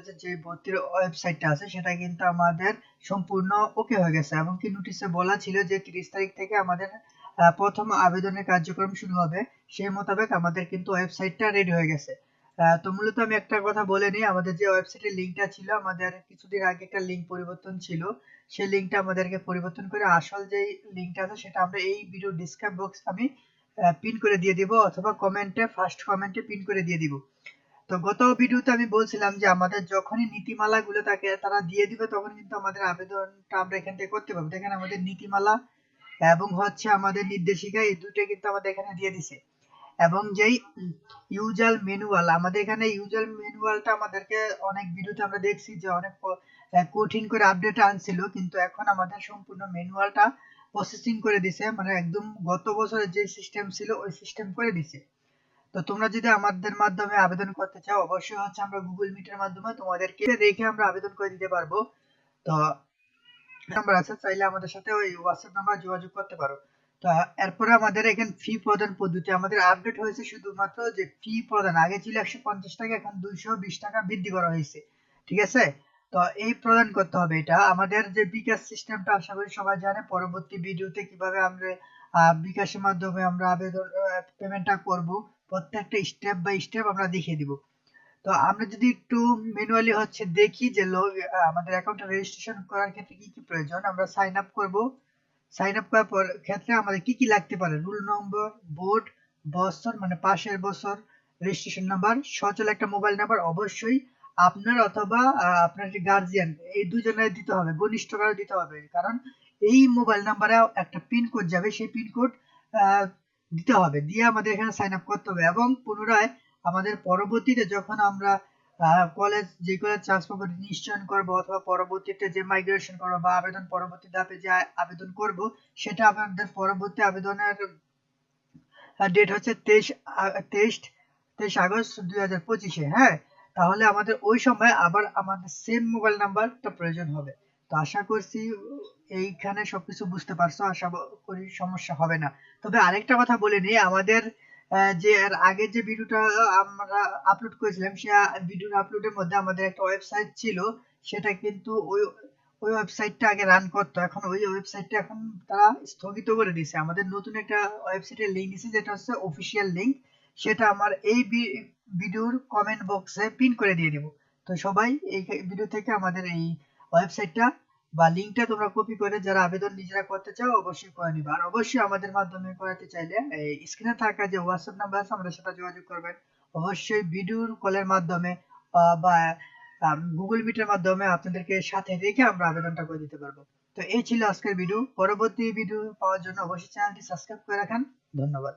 কলেজের যে ভর্তির ওয়েবসাইটটা আছে, সেটা কিন্তু আমাদের সম্পূর্ণ ওকে হয়ে গেছে। এবং কি নোটিশে বলা ছিল যে 30 তারিখ থেকে আমাদের প্রথম আবেদনের কার্যক্রম শুরু হবে। সেই মোতাবেক আমাদের কিন্তু ওয়েবসাইটটা রেডি হয়ে গেছে। তো মূলত আমি একটা কথা বলে নিই, আমাদের যে ওয়েবসাইটের লিঙ্কটা ছিল, আমাদের কিছুদিন আগে একটা লিঙ্ক পরিবর্তন ছিল। সেই লিঙ্কটা আমাদেরকে পরিবর্তন করে আসল যে লিঙ্কটা আছে, সেটা আমরা এই ভিডিও ডিসক্রিপ বক্স আমি পিন করে দিয়ে দিব, অথবা কমেন্টে ফার্স্ট কমেন্টে পিন করে দিয়ে দিব। তো গত ভিডিওতে আমি বলছিলাম যে আমাদের যখনই নীতিমালা গুলো তাকে তারা দিয়ে দিবে তখন কিন্তু আমাদের আবেদনটা আমরা এখান থেকে করতে পারব। দেখেন আমাদের নীতিমালা এবং হচ্ছে আমাদের নির্দেশিকা, এই দুটো কিন্তু আমাদের এখানে দিয়ে দিছে। এবং যেই ইউজার ম্যানুয়াল আমাদের এখানে ইউজার ম্যানুয়ালটা আমাদেরকে অনেক ভিডিওতে আমরা দেখছি যে অনেক কঠিন করে আপডেট আনছিল, কিন্তু এখন আমাদের সম্পূর্ণ ম্যানুয়ালটা প্রসেসিং করে দিছে। মানে একদম গত বছরের যে সিস্টেম ছিল, ওই সিস্টেম করে দিছে। তো তোমরা যদি আমাদের মাধ্যমে আবেদন করতে চাও, অবশ্যই হচ্ছে আমরা গুগল মিটের মাধ্যমে তোমাদেরকে রেখে আমরা আবেদন করে দিতে পারব। তো নাম্বার আছে, চাইলে আমাদের সাথে ওই হোয়াটসঅ্যাপ নাম্বার যোগাযোগ করতে পারো। তো এরপরে আমাদের এখানে ফি প্রদান পদ্ধতি, আমাদের আপডেট হয়েছে শুধুমাত্র যে ফি প্রদান, আগে ছিল একশো পঞ্চাশ টাকা, এখন দুইশো বিশ টাকা বৃদ্ধি করা হয়েছে। ঠিক আছে? তো এই প্রদান করতে হবে এটা। আমাদের যে বিকাশ সিস্টেমটা আশা করি সবাই জানে, পরবর্তী ভিডিওতে কীভাবে আমরা বিকাশের মাধ্যমে আমরা আবেদন পেমেন্টটা করব। প্রত্যেকটা স্টেপ বাই স্টেপ আমরা দেখিয়ে দিব। তো আমরা যদি একটু ম্যানুয়ালি হচ্ছে দেখি যে লো- আহ, আমাদের অ্যাকাউন্টে রেজিস্ট্রেশন করার ক্ষেত্রে কি কি প্রয়োজন আমরা সাইন আপ করব। সাইন আপ করার পর ক্ষেত্রে আমাদের কি কি লাগতে পারে? রুল নম্বর বোর্ড বছর মানে পাশের বছর রেজিস্ট্রেশন নাম্বার সচল একটা মোবাইল নাম্বার অবশ্যই আপনার অথবা আপনার যে গার্জিয়ান এই দুজনের দিতে হবে ঘনিষ্ঠ কারও দিতে হবে। কারণ এই মোবাইল নাম্বারে একটা পিন কোড যাবে, সেই পিন কোড দিতে হবে। দিয়ে আমাদের এখানে সাইন আপ করতে হবে এবং পুনরায় আমাদের পরবর্তীতে যখন আমরা কলেজ যে কলেজ ট্রান্সফার করে নিশ্চয়ন করব অথবা পরবর্তীতে যে মাইগ্রেশন করব বা আবেদন পরবর্তী ধাপে যে আবেদন করব, সেটা আমাদের পরবর্তী আবেদনের ডেট হচ্ছে তেইশ তেইশ তেইশ আগস্ট দুই হাজার পঁচিশে হ্যাঁ? তাহলে আমাদের ওই সময় আবার আমাদের সেম মোবাইল নাম্বারটা প্রয়োজন হবে। তো আশা করছি, এইখানে সবকিছু বুঝতে পারছ, আশা করি সমস্যা হবে না। তবে আরেকটা কথা বলে নিই, আমাদের যে এর আগে যে ভিডিওটা আমরা আপলোড করেছিলাম, সে ভিডিওর আপলোডের মধ্যে আমাদের একটা ওয়েবসাইট ছিল, সেটা কিন্তু ওই ওই ওয়েবসাইটটা আগে রান করতো। এখন ওই ওয়েবসাইটটা এখন তারা স্থগিত করে দিয়েছে। আমাদের নতুন একটা ওয়েবসাইটের লিংক দিছে যেটা হচ্ছে অফিসিয়াল লিংক সেটা আমার এই ভিডিওর কমেন্ট বক্সে পিন করে দিয়ে দিব। তো সবাই এই ভিডিও থেকে আমাদের এই ওয়েবসাইটটা বা লিংকটা তোমরা কপি করে যারা আবেদন নিজেরা করতে চাও, অবশ্যই করে নিবা। আর অবশ্যই আমাদের মাধ্যমে করাতে চাইলে এই স্ক্রিনে থাকা যে হোয়াটসঅ্যাপ নাম্বার আছে, আমাদের সাথে যোগাযোগ করবেন। অবশ্যই ভিডিওর কলের মাধ্যমে বা গুগল মিটের মাধ্যমে আপনাদেরকে সাথে রেখে আমরা আবেদনটা করে দিতে পারব। তো এই ছিল আজকের ভিডিও পরবর্তী ভিডিও পাওয়ার জন্য অবশ্যই চ্যানেলটি সাবস্ক্রাইব করে রাখেন। ধন্যবাদ।